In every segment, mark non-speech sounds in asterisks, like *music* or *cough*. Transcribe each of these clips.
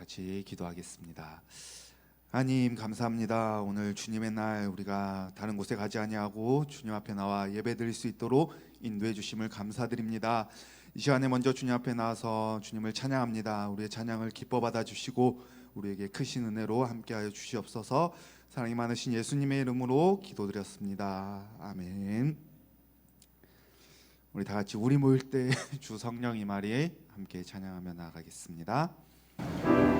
같이 기도하겠습니다. 하나님 감사합니다. 오늘 주님의 날 우리가 다른 곳에 가지 아니하고 주님 앞에 나와 예배드릴 수 있도록 인도해 주심을 감사드립니다. 이 시간에 먼저 주님 앞에 나와서 주님을 찬양합니다. 우리의 찬양을 기뻐 받아 주시고 우리에게 크신 은혜로 함께하여 주시옵소서. 사랑이 많으신 예수님의 이름으로 기도드렸습니다. 아멘. 우리 다 같이 우리 모일 때 *laughs* 주 성령 이 말이 함께 찬양하며 나아가겠습니다. 우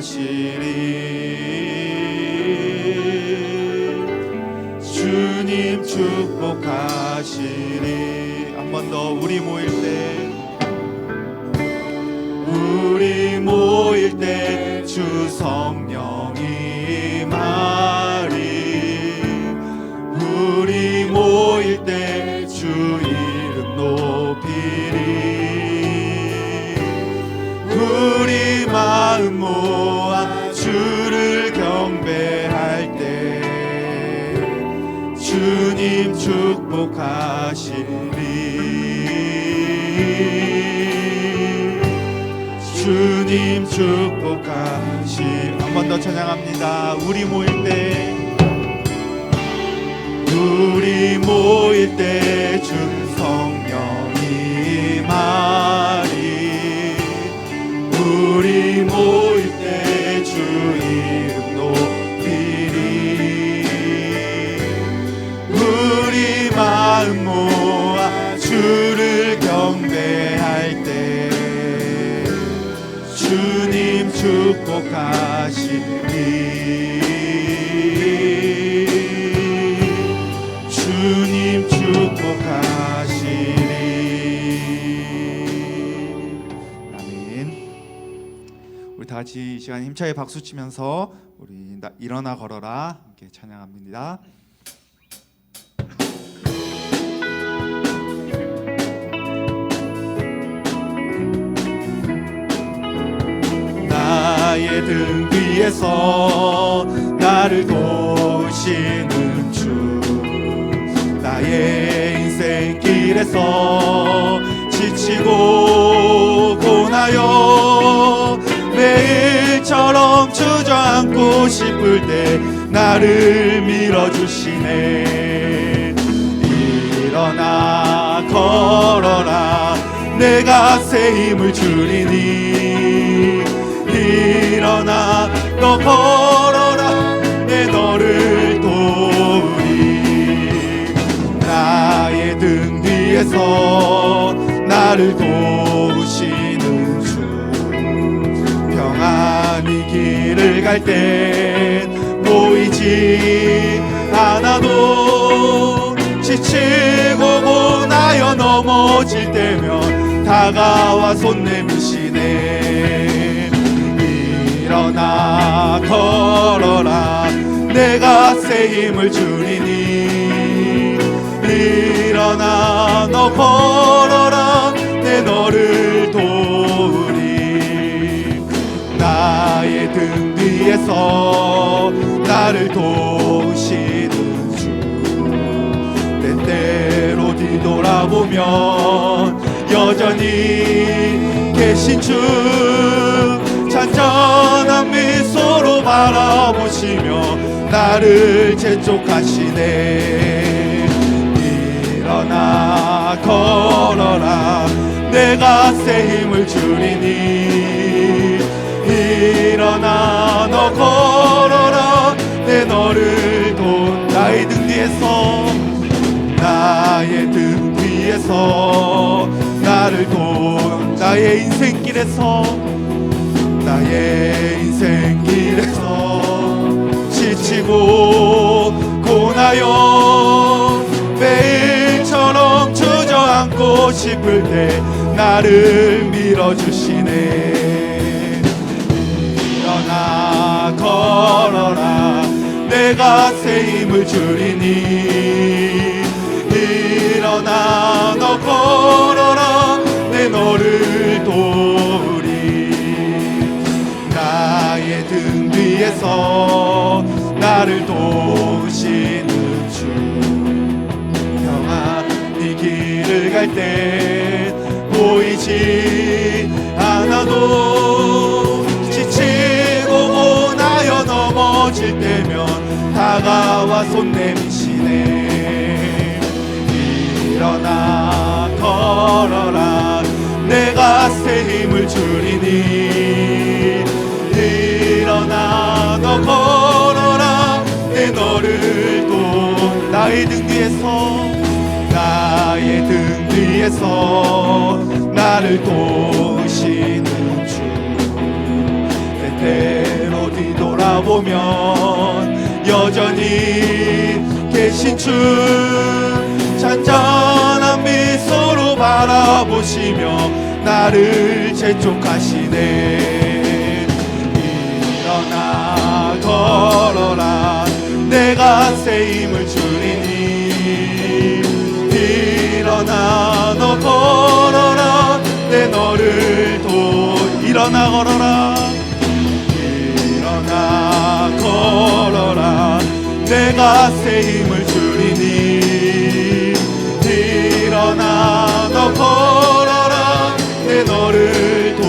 축복하시리. 주님 축복하시리. 한 번 더 우리 모일 때 우리 모일 때 주성 찬양합니다. 우리 모일 같이 이 시간 힘차게 박수 치면서 우리 나- 일어나 걸어라 함께 찬양합니다. 나의 등 뒤에서 나를 도우시는 주 나의 인생 길에서 지치고 고나여 매일처럼 주저앉고 싶을 때 나를 밀어주시네. 일어나 걸어라. 내가 새 힘을 주리니. 일어나 너 걸어라. 내 너를 도우리. 나의 등 뒤에서 나를 도 길을 갈땐 보이지 않아도 지치고 고나여 넘어질 때면 다가와 손 내미시네. 일어나 걸어라. 내가 새 힘을 주리니. 일어나 너 걸어 등 뒤에서 나를 도우시는 주. 때때로 뒤돌아보면 여전히 계신 주. 잔잔한 미소로 바라보시며 나를 재촉하시네. 일어나 걸어라. 내가 새 힘을 주리니 일어나 너 걸어라. 내 너를 돈 나의 등 뒤에서 나의 등 뒤에서 나를 돈 나의 인생길에서 나의 인생길에서 지치고 고나여 매일처럼 주저앉고 싶을 때 나를 밀어주시네. 걸어라. 내가 새 힘을 주리니. 일어나 너 걸어라. 내 너를 도우리. 나의 등 뒤에서 나를 도우시는 주. 이 길을 갈 때 보이지 다가와 손 내미시네. 일어나 걸어라. 내가 새 힘을 주리니. 일어나 너 걸어라. 내 너를 또 나의 등 뒤에서 나의 등 뒤에서 나를 도우시 뒤돌아보면 여전히 계신 주. 잔잔한 미소로 바라보시며 나를 재촉하시네. 일어나 걸어라. 내가 새 힘을 주리니. 일어나 너 걸어라. 내 너를 도 일어나 걸어라 내가 새 힘을 주리니 일어나 너 걸어라. 내 너를 도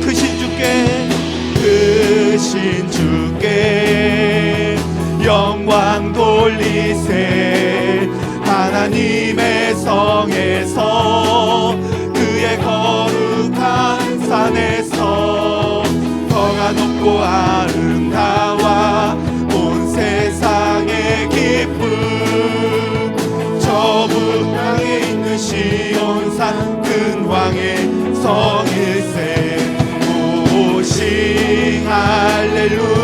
크신 주께 크신 주께. 영광 돌리세. 하나님의 성에서 그의 거룩한 산에서 더가 높고 아름 할렐루야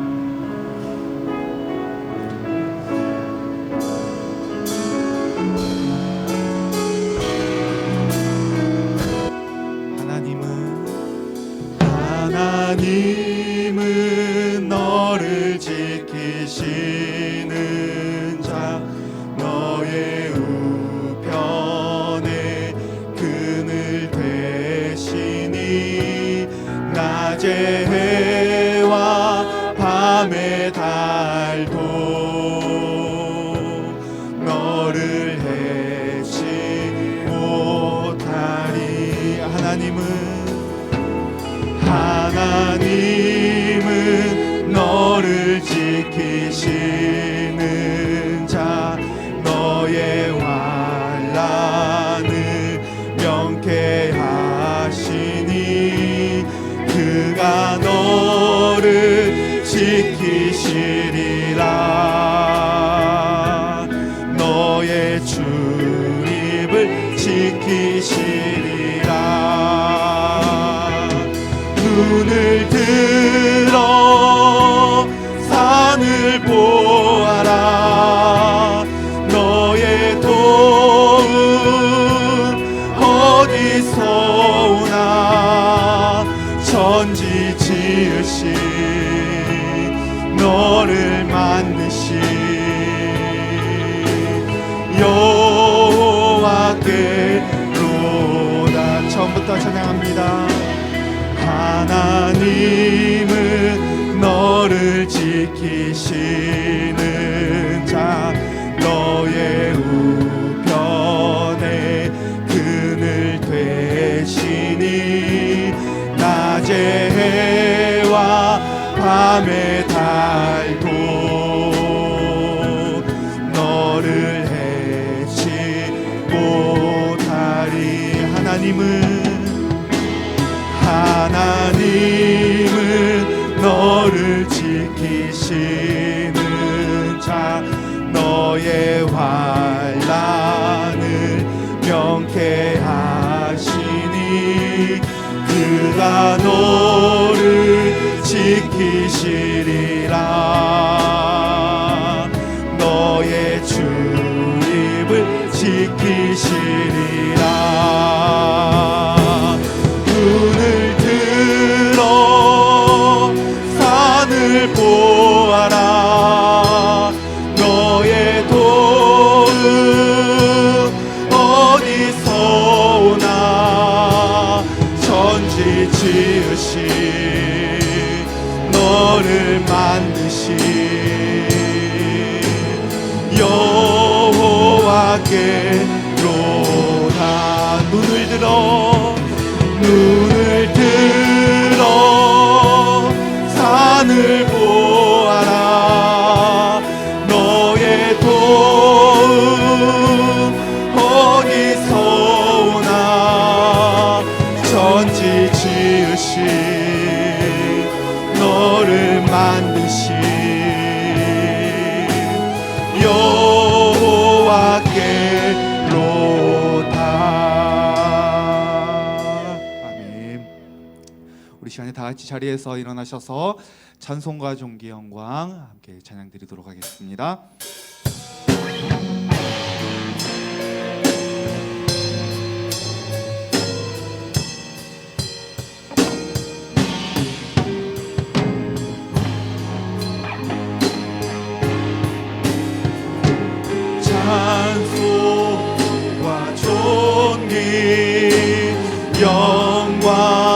하나님은 하나님은 너를 지키시는 자 너의 환란을 명쾌하시니 그가 너를 지키시리라. 너의 출입을 지키시리 들어 산을 보아라. 너의 도움 어디서 오나 천지 지으신 너를 만드신 여호와께로다. 처음부터 찬양합니다 하나님은 너를 지키시는 너의 출입을 지키시리라 여호와께로다 눈을 들어 여호와께로다 아멘. 우리 시간에 다 같이 자리에서 일어나셔서 찬송과 존귀 영광 함께 찬양 드리도록 하겠습니다. 영광과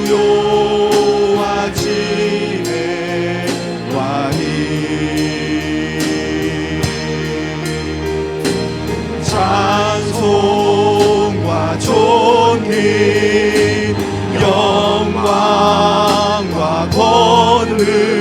부요와 지혜와 힘 찬송과 존귀 영광과 권능